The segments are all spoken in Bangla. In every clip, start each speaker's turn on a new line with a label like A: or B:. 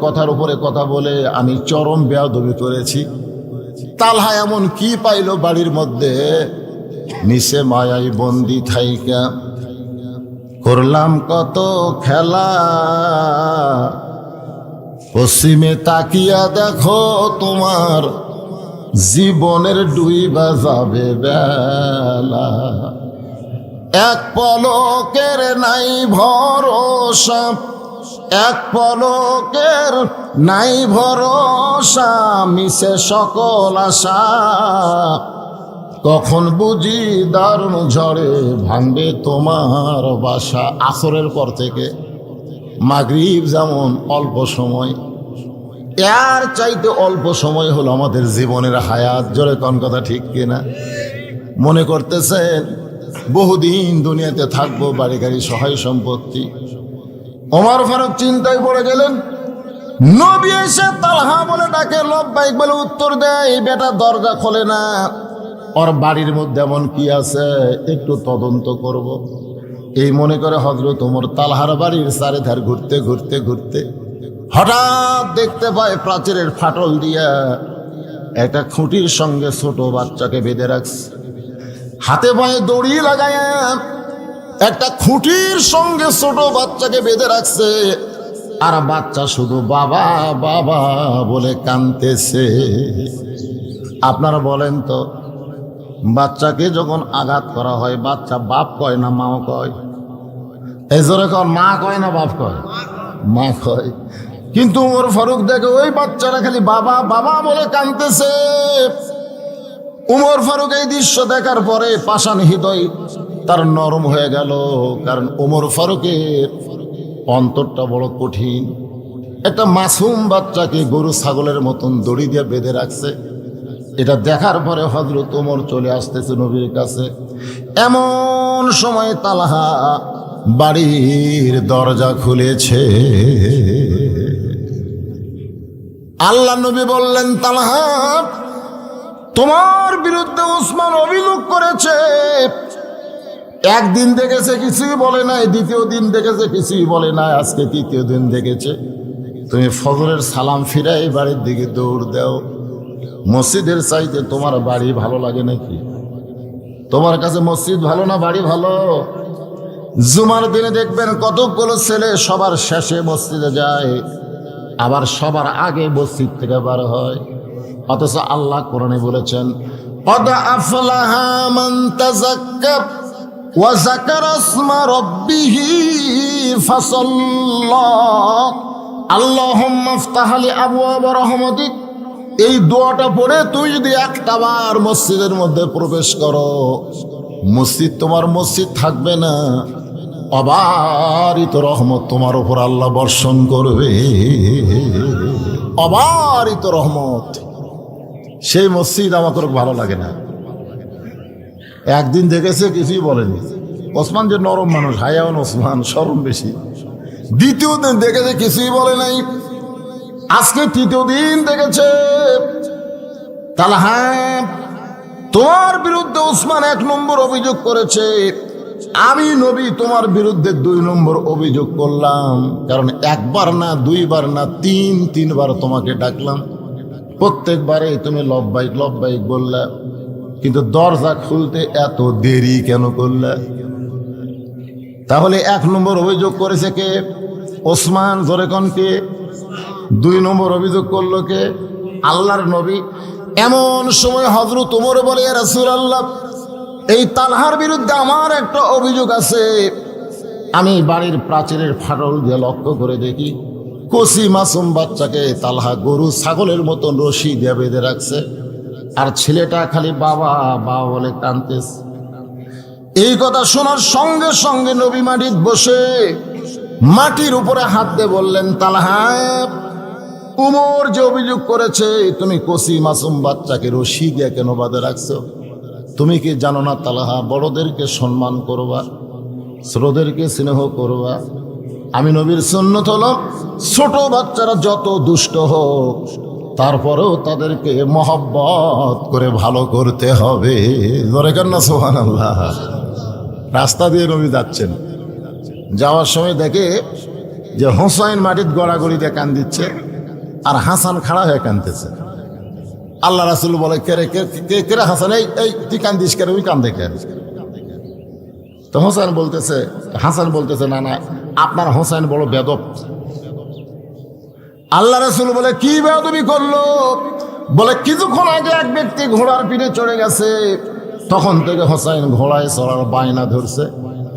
A: কথার উপরে কথা বলে আমি চরম বেয়াদবি করেছি। তালহা এমন কি পাইল বাড়ির মধ্যে? নিচে মায়াই বন্দি থাইকা। করলাম কত খেলা। পশ্চিমে তাকিয়া দেখো তোমার জীবনের ডুইবা যাবে বেলা। এক পলকের নাই ভরসা। এক পলকের নাই ভরসা মিশে সকল আশা। কখন বুঝি দারুণ ঝড়ে ভাঙবে তোমার বাসা আসরের পর থেকে। মাগরিব যেমন অল্প সময়, এর চাইতে অল্প সময় হলো আমাদের জীবনের হায়াত। জোরে কোন কথা ঠিক কিনা? মনে করতেছেন, বহুদিন দুনিয়াতে থাকব, বাড়ি গাড়ি সহায় সম্পত্তি। ওমর ফারুক চিন্তায় পড়ে গেলেন, নবী এসে তালহা বলে ডাকে লব্বাইক বলে উত্তর দেয় এই বেটা দরজা খোলে না। ওর বাড়ির মধ্যে এমন কি আছে? একটু তদন্ত করব। এই মনে করে হজরত ওমর তালহার বাড়ির চারিধার ঘুরতে ঘুরতে ঘুরতে হঠাৎ দেখতে পায় প্রাচীরের ফাটল দিয়া একটা খুঁটির সঙ্গে ছোট বাচ্চাকে বেঁধে রাখছে। হাতে পায়ে দড়ি লাগায়া একটা খুঁটির সঙ্গে ছোট বাচ্চাকে বেঁধে রাখছে। আর বাচ্চা শুধু বাবা বাবা বলে কানতেছে। আপনারা বলেন তো, বাচ্চাকে যখন আঘাত করা হয়, বাচ্চা বাপ কয় না মাও কয়? এই জোরে কর মা কয় না বাপ কয়? মা কয়। কিন্তু ওর ফারুক দেখে ওই বাচ্চারা খালি বাবা বাবা বলে কানতেছে। উমর ফারুক এই দৃশ্য দেখার পরে পাষাণ হৃদয় তার নরম হয়ে গেল, কারণ ওমর ফারুকের অন্তরটা বড় কঠিন। একটা মাসুম বাচ্চাকে গরু ছাগলের মতন দড়ি দিয়ে বেঁধে রাখছে। এটা দেখার পরে হজরত ওমর চলে আসতেছে নবীর কাছে। এমন সময় তালাহা বাড়ির দরজা খুলেছে। আল্লাহ নবী বললেন, তালাহা, তোমার বিরুদ্ধে উসমান অভিযোগ করেছে একদিন দেখেছে কিছুই বলে নাই, দ্বিতীয় দিন দেখেছে কিছুই বলে নাই, আজকে তৃতীয় দিন দেখেছে। তুমি ফজরের সালাম ফিরাই বাড়ির দিকে দৌড় দাও। মসজিদের চাইতে তোমার বাড়ি ভালো লাগে নাকি? তোমার কাছে মসজিদ ভালো না বাড়ি ভালো? জুমার দিনে দেখবেন কতগুলো ছেলে সবার শেষে মসজিদে যায়, আবার সবার আগে মসজিদ থেকে বার হয়। অথচ আল্লাহ কোরআনে বলেছেন অদা আফলাহা ওয়াজাকার আসমা রব্বিহি ফাসাল্লাহ আল্লাহুম্মা ইফতাহালি আবওয়াব রহমতিক। এই দোয়াটা পড়ে তুই যদি একটা বার মসজিদের মধ্যে প্রবেশ করো, মসজিদ তোমার মসজিদ থাকবে না। অবারিত রহমত তোমার উপর আল্লাহ বর্ষণ করবে। অবারিত রহমত। সেই মসজিদ আমার কোনো ভালো লাগে না। একদিন দেখেছে, কিছুই বলেনি। ওসমান যে নরম মানুষ হায়ান ওসমান, সরম বেশি। দ্বিতীয় দিন দেখেছে, কিছুই বলে নাই। আজকে তৃতীয় দিন দেখেছে। তাহলে হ্যাঁ তোমার বিরুদ্ধে ওসমান এক নম্বর অভিযোগ করেছে। আমি নবী, তোমার বিরুদ্ধে দুই নম্বর অভিযোগ করলাম। কারণ একবার না, দুইবার না, তিন, তিনবার তোমাকে ডাকলাম। প্রত্যেকবারে তুমি লব্বাইক লব্বাইক বললা। কিন্তু দরজা খুলতে এত দেরি কেন করলে? তাহলে এক নম্বর অভিযোগ করেছে কে? ওসমান জোরেকনকে দুই নম্বর অভিযোগ করল কে? আল্লাহর নবী। এমন সময় হজরত উমর বলে রাসুল আল্লাহ এই তালহার বিরুদ্ধে আমার একটা অভিযোগ আছে। আমি বাড়ির প্রাচীরের ফাটল দিয়ে লক্ষ্য করে দেখি কচি মাসুম বাচ্চাকে তালহা গরু, ছাগলের মতন রশি দিয়ে বেঁধে রাখছে। আর ছেলেটা খালি বাবা বাবা বলে কানতেস এই কথা শোনার সঙ্গে সঙ্গে নবী মাটির বসে মাটির উপরে হাত দিয়ে বললেন, তালহা, উমর যে অভিযোগ করেছে, তুমি কচি মাসুম বাচ্চাকে রশি দিয়ে কেন বাঁধে রাখছো? তুমি কি জানো না তালাহা, বড়দেরকে সম্মান করবা ছোটদেরকে স্নেহ করবা? আমি নবীর সন্ন্যত হল ছোট বাচ্চারা যত দুষ্ট হোক তারপরেও তাদেরকে মহব্বত করে ভালো করতে হবে। ধরে কেন না সোহান আল্লাহ রাস্তা দিয়ে নবী যাচ্ছেন। যাওয়ার সময় দেখে যে হোসাইন মাটির গড়াগড়ি দিয়ে কান দিচ্ছে আর হাসান খাড়া হয়ে কানতেছে আল্লাহ রাসুল বলে কেরে কে- কেরে হাসান? এই এই, তুই কান্দিস কেরে ওই কান্দে কে তো হোসেন বলতেছে, হাসান বলতেছে, না না, আপনার হোসাইন বড় বেদব। আল্লাহ রাসুল বলে, কি বেদবি করল? বলে, কিছুক্ষণ আগে এক ব্যক্তি ঘোড়ার পিঠে চড়ে গেছে। তখন থেকে হোসাইন ঘোড়ায় চড়ার বায়না ধরছে।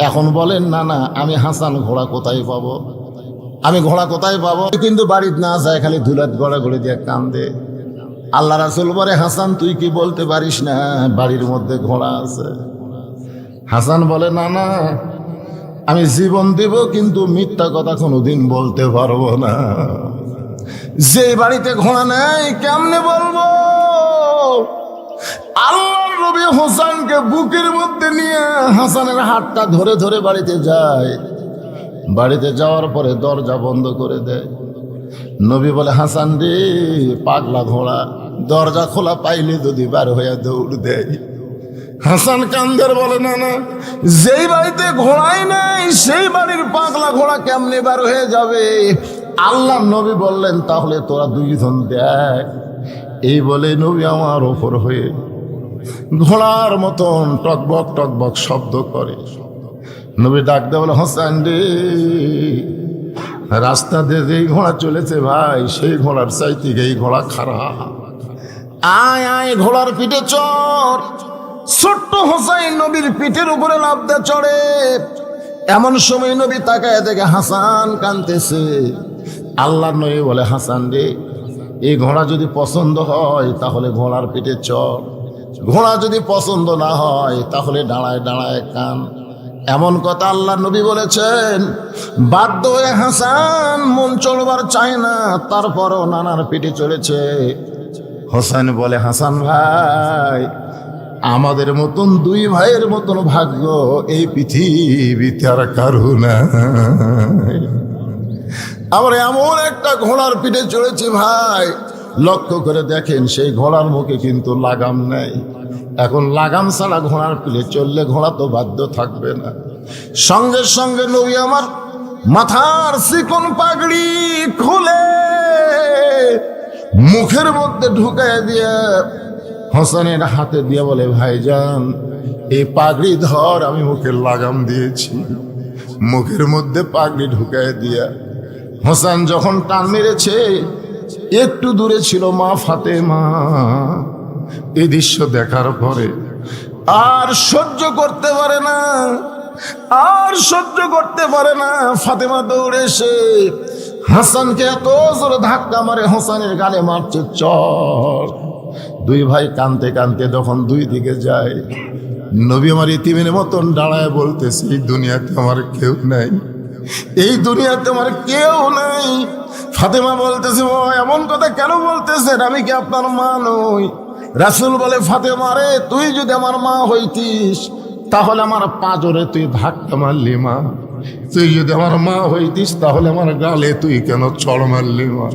A: এখন বলেন, না না, আমি হাসান ঘোড়া কোথায় পাবো? আমি ঘোড়া কোথায় পাবো? কিন্তু বাড়িতে না যায়, খালি ধুলাত গড়া গড়ে দিয়ে কান্দে। আল্লাহ রাসুল বলে, হাসান, তুই কি বলতে পারিস না? বাড়ির মধ্যে ঘোড়া আছে। হাসান বলে, না না, আমি জীবন দেব, কিন্তু মিথ্যা কথা কোনোদিন বলতে পারব না। যে বাড়িতে ঘোড়া নেই, কেমনে বলব? আল্লাহর রবি হোসেনকে বুকের মধ্যে নিয়ে হাসানের হাতটা ধরে ধরে বাড়িতে যায়। বাড়িতে যাওয়ার পরে দরজা বন্ধ করে দেয়। নবী বলে, হাসান রে, পাগলা ঘোড়া, দরজা খোলা পাইলে যদি বার হইয়া দৌড় দেয়। হাসান কান্দের বলে, না না, যেই বাড়িতে ঘোড়াই নাই, সেই বাড়ির পাগলা ঘোড়া কেমনে বার হয়ে যাবে? আল্লাহ নবী বললেন, তাহলে তোরা দুইজন দেখ। এই বলে নবী আমার ওপর হয়ে ঘোড়ার মতন টকবক টকবক শব্দ করে। নবী ডাকতে বলে, হাসান রে, রাস্তা দিয়ে যেই ঘোড়া চলেছে ভাই, সেই ঘোড়ার চাইতে এই ঘোড়া খারাপ। আয় আয়, ঘোড়ার পিঠে চড়। ছোট্ট হোসাইন নবীর পিঠের উপরে লাভদে চড়ে। এমন সময় নবী তাকায় দেখে হাসান কানতেছে আল্লাহ নবী বলে, হাসান রে, এই ঘোড়া যদি পছন্দ হয় তাহলে ঘোড়ার পিঠে চড়। ঘোড়া যদি পছন্দ না হয় তাহলে দাঁড়ায় দাঁড়ায় কান। এমন কথা আল্লাহ নবী বলেছেন, বাধ্য হয়ে হাসান মন চড়বার চায় না, তারপরও নানার পিঠে চলেছে হোসেন বলে, হাসান ভাই, আমাদের মতন দুই ভাইয়ের মতন ভাগ্য এই পৃথিবীতে আর কারু না আবার এমন একটা ঘোড়ার পিঠে চড়েছে ভাই। লক্ষ্য করে দেখেন, সেই ঘোড়ার মুখে কিন্তু লাগাম নেই। এখন লাগাম ছাড়া ঘোড়ার পিঠে চললে ঘোড়া তো বাধ্য থাকবে না। সঙ্গে সঙ্গে নবী আমার মাথার চিকন পাগড়ি খুলে মুখের মধ্যে ঢুকায় দিয়ে হোসেনের হাতে দিয়ে বলে, ভাইজান, এই পাগড়ি ধর, আমি মুখের লাগাম দিয়েছি। মুখের মধ্যে পাগড়ি ঢুকায় দিয়া হোসেন যখন টান মেরেছে, একটু দূরে ছিল মা ফাতেমা। এই দৃশ্য দেখার পরে আর সহ্য করতে পারে না, আর সহ্য করতে পারে না ফাতেমা দৌড়ে এসে। হাসানকে এত জোরে ধাক্কা মারে হোসেনের গালে মারছে চর দুই ভাই কানতে কানতে যখন দুই দিকে যায়, নবী আমার ইতিমের মতন দাঁড়ায় বলতেছি দুনিয়াতে আমার কেউ নাই। এই দুনিয়াতে আমার কেউ নাই। ফাতেমা বলতেছে, ও, এমন কথা কেন বলতেছেন? আমি কি আপনার মা নই? রাসুল বলে, ফাতেমা রে, তুই যদি আমার মা হইতিস, তাহলে আমার পাজরে তুই ধাক্কা মারলি মা। তুই যদি আমার মা হইতিস, তাহলে আমার গালে তুই কেন চড় মারলি মা?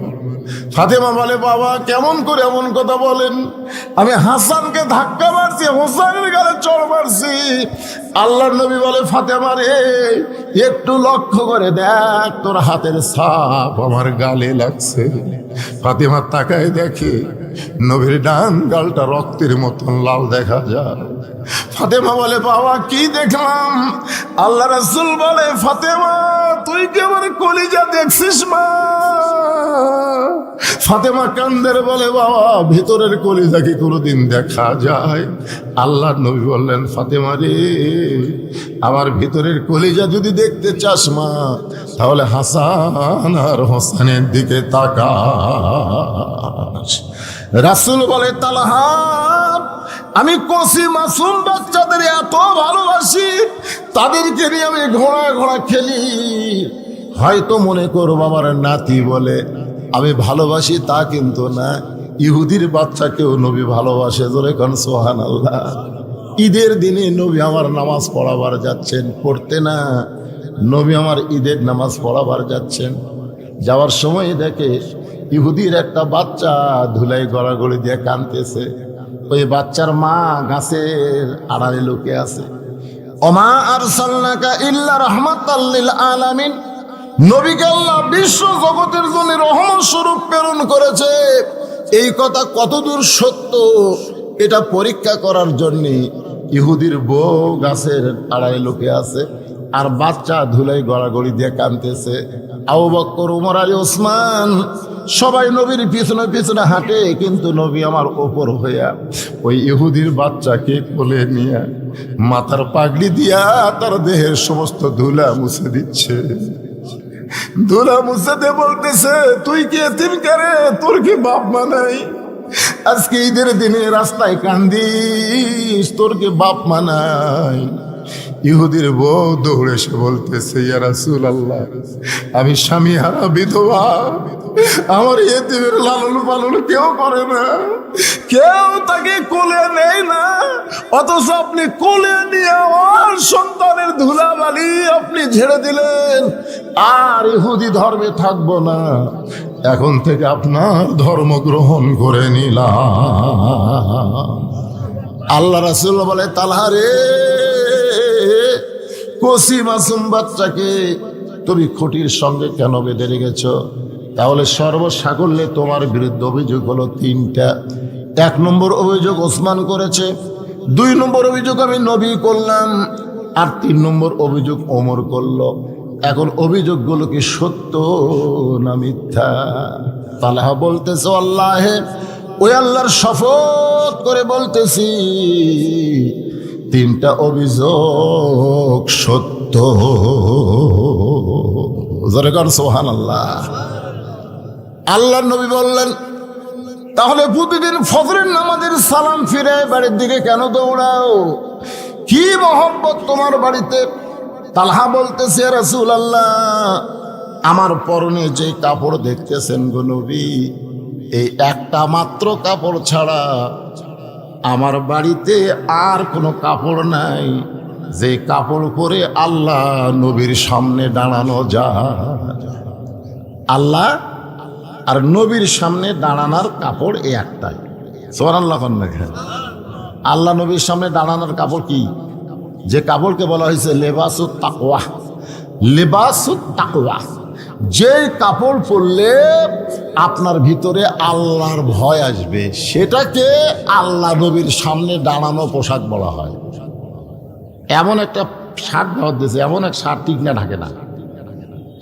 A: ফাতেমা বলে, বাবা, কেমন করে এমন কথা বলেন? আমি হাসানকে ধাক্কা মারছি হোসানের গালে চড় মারছি। আল্লাহ নবী বলে, ফাতেমা রে, একটু লক্ষ্য করে দেখ, তোর হাতের সাপ আমার গালে লাগছে। ফাতেমা তাকায় দেখে নবীর ডান গালটা রক্তের মতন লাল দেখা যায়। ফাতেমা বলে, বাবা, কি দেখলাম? আল্লাহ রাসুল বলে, ফাতেমা তুই কি আমার কলিজা দেখছিস, মা? ফাতেমা কান্দের বলে, বাবা, ভিতরের কলিজা কি কোনোদিন দেখা যায়? আল্লাহ নবী বললেন, ফাতেমা রে, আমার ভিতরের কলিজা যদি দেখতে চাস, মা, তাহলে হাসান আর হোসেনের দিকে তাকাস। রাসুল বলে তালাহার আমি কষি মাসুম বাচ্চাদের এত ভালোবাসি, তাদেরকে নিয়ে আমি ঘোড়া ঘোড়া খেলি। হয়তো মনে করো আমার নাতি বলে, আমি ভালোবাসি তা কিন্তু না। ইহুদির বাচ্চাকেও নবী ভালোবাসে ধরে কারণ সোহান আল্লাহ ঈদের দিনে নবী আমার নামাজ পড়াবার যাচ্ছেন, পড়তে না। নবী আমার ঈদের নামাজ পড়াবার যাচ্ছেন। যাওয়ার সময় দেখে ইহুদির একটা বাচ্চা ধুলাই গড়াগড়ি দিয়ে কানতেছে ওই বাচ্চার মা গাছের আড়ালে লুকে আছে। ওমা আর সাল্লাকা ইল্লা রহমাতাল্লিল আলামিন। নবীকে বিশ্ব জগতের জন্য রহমত স্বরূপ প্রেরণ করেছে। এই কথা কতদূর সত্য? এটা পরীক্ষা করার জন্য ইহুদির বউ গাছের আড়াই লোকে আছে। আর বাচ্চা ধুলাই গড়াগড়ি দিয়ে কানতেছে আবু বক্কর, উমর, আলী, ওসমান, সবাই নবীর পিছনে পিছনে হাঁটে, কিন্তু নবী আমার ওপর হইয়া ওই ইহুদির বাচ্চাকে কোলে নিয়ে মাথার পাগড়ি দিয়া তার দেহের সমস্ত ধুলা মুছে দিচ্ছে। ধুলা মুছে দিয়ে বলতেছে, তুই কি এতিম করে? তোর কি বাপ মা নাই? আজকে ঈদের দিনে রাস্তায় কান্দিস, তোর কি বাপ মা নাই? ইহুদির বউ দৌড়ে এসে বলতেছে, ইয়া রাসূল আল্লাহ আমি স্বামী হারা বিধবা। আমার এতিমের লালন পালন কেউ করে না। কেউ তাকে কোলে নেয় না। অথচ আপনি কোলে নিয়ে আমার সন্তানের ধুলাবালি আপনি ঝেড়ে দিলেন। আর ইহুদি ধর্মে থাকব না। এখন থেকে আপনার ধর্ম গ্রহণ করে নিলাম। আল্লাহ রাসুল বলে তালহারে কসি মাসুম বাচ্চাকে তুমি খুঁটির সঙ্গে কেন বেঁধে রেখেছ? তাহলে সর্বসাকল্যে তোমার বিরুদ্ধে অভিযোগ হলো তিনটা। এক নম্বর অভিযোগ ওসমান করেছে, দুই নম্বর অভিযোগ আমি নবী করলাম, আর তিন নম্বর অভিযোগ ওমর করল। এখন অভিযোগগুলো কি সত্য না মিথ্যা? তালাহা বলতেছে, আল্লাহে, ওই আল্লাহর শপথ করে বলতেছি তিনটা অভিযোগ সত্য। সোহান আল্লাহ আল্লাহ নবী বললেন, তাহলে প্রতিদিন ফজরের নামাজের সালাম ফিরে বাড়ির দিকে কেন দৌড়াও? কি মহব্বত তোমার বাড়িতে? তালহা বলতেছে রাসূল আল্লাহ আমার পরনে যে কাপড় দেখতেছেন গো নবী, এই একটা মাত্র কাপড় ছাড়া আমার বাড়িতে আর কোনো কাপড় নাই। যে কাপড় পরে আল্লাহ নবীর সামনে দাঁড়ানো যা আল্লাহ আর নবীর সামনে দাঁড়ানোর কাপড় এই একটাই। সোহান আল্লাহ আল্লাহ নবীর সামনে দাঁড়ানোর কাপড় কি? যে কাপড়কে বলা হয়েছে লেবাসুত তাকওয়া। লেবাসুত তাকওয়া। যে কাপড় পরলে আপনার ভিতরে আল্লাহর ভয় আসবে, সেটাকে আল্লাহ নবীর সামনে দাঁড়ানো পোশাক বলা হয়। এমন একটা শার্ট গাওয়ার দিয়েছে, এমন এক শার্ট ঠিক না, ঢাকে না।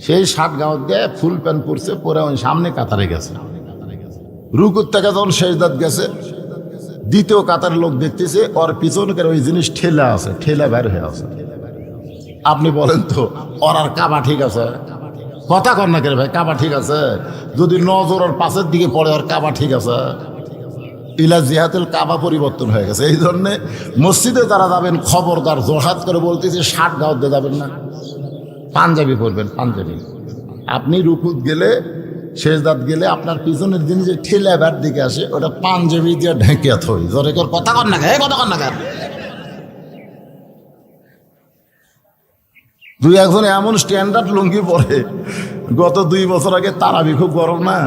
A: সেই শার্ট গাওয়ার দিয়ে ফুল প্যান্ট পরছে, পরে ওই সামনে কাতারে গেছে। রুকুর থেকে যখন শেষ দাঁত গেছে, দ্বিতীয় কাতার লোক দেখতেছে, ওর পিছনকার ওই জিনিস ঠেলা আছে, ঠেলা বের হয়ে আছে। আপনি বলেন তো, ওর আর কাবা ঠিক আছে? কথা কর না কেন ভাই? কাবা ঠিক আছে। যদি নজর ওর পাশের দিকে পড়ে ওর কাবা ঠিক আছে। ইলা জিহাতুল কাবা পরিবর্তন হয়ে গেছে। এই জন্যে মসজিদে যারা যাবেন, খবরদার জোরহাত করে বলতেছে, ষাট গাঁওতে যাবেন না। পাঞ্জাবি পরবেন, পাঞ্জাবি। আপনি রুকুত গেলে শেষ দাঁত গেলে আপনার পিছনের দিন যে ঠেলে দিকে আসে, ওটা পাঞ্জাবি দিয়ে ঢেকে থই। জোরে কর, কথা কর না কথা কর না দুই একজন এমন স্ট্যান্ডার্ড লুঙ্গি পরে, গত দুই বছর আগে তারা তারাবি খুব গরম না।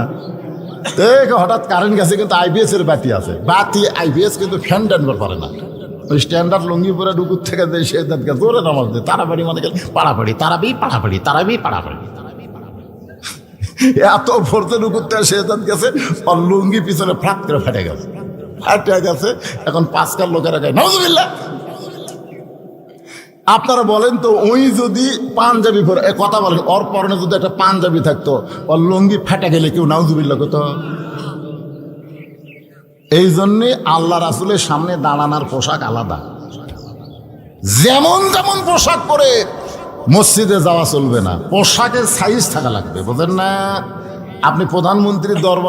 A: হঠাৎ কারেন্ট গেছে কিন্তু আইপিএস এর বাতি আছে। বাতি আইপিএস কিন্তু ফ্যান ট্যান করে পারে না। ওই স্ট্যান্ডার্ড লুঙ্গি পরে ডুকুর থেকে দেয় সে দাঁত গেছে ওরে নামাজ দেয়। তারাবাড়ি মানে গেলে পাড়াপাড়ি তারাবি পাড়াপাড়ি তারাবি পাড়াপাড়ি এত ভরতে ডুকুরতে সে দাঁত গেছে আর লুঙ্গি পিছনে ফ্রাক করে ফেটে গেছে। ফাটে গেছে, এখন পাঁচকার লোকেরা গায়ে নজবিল্লা আপনারা বলেন তো ওই যদি পাঞ্জাবি পরে কথা বলেন ওর পরনে যদি একটা পাঞ্জাবি থাকতো, ওর লুঙ্গি ফেটে গেলে কেউ নাউজুবিল্লা কত এই জন্যে আল্লাহ রাসুলের সামনে দাঁড়ানোর পোশাক আলাদা। যেমন যেমন পোশাক পরে মসজিদে যাওয়া চলবে না। পোশাকের সাইজ থাকা লাগবে, বোঝেন না? আপনি প্রধানমন্ত্রীর দরবার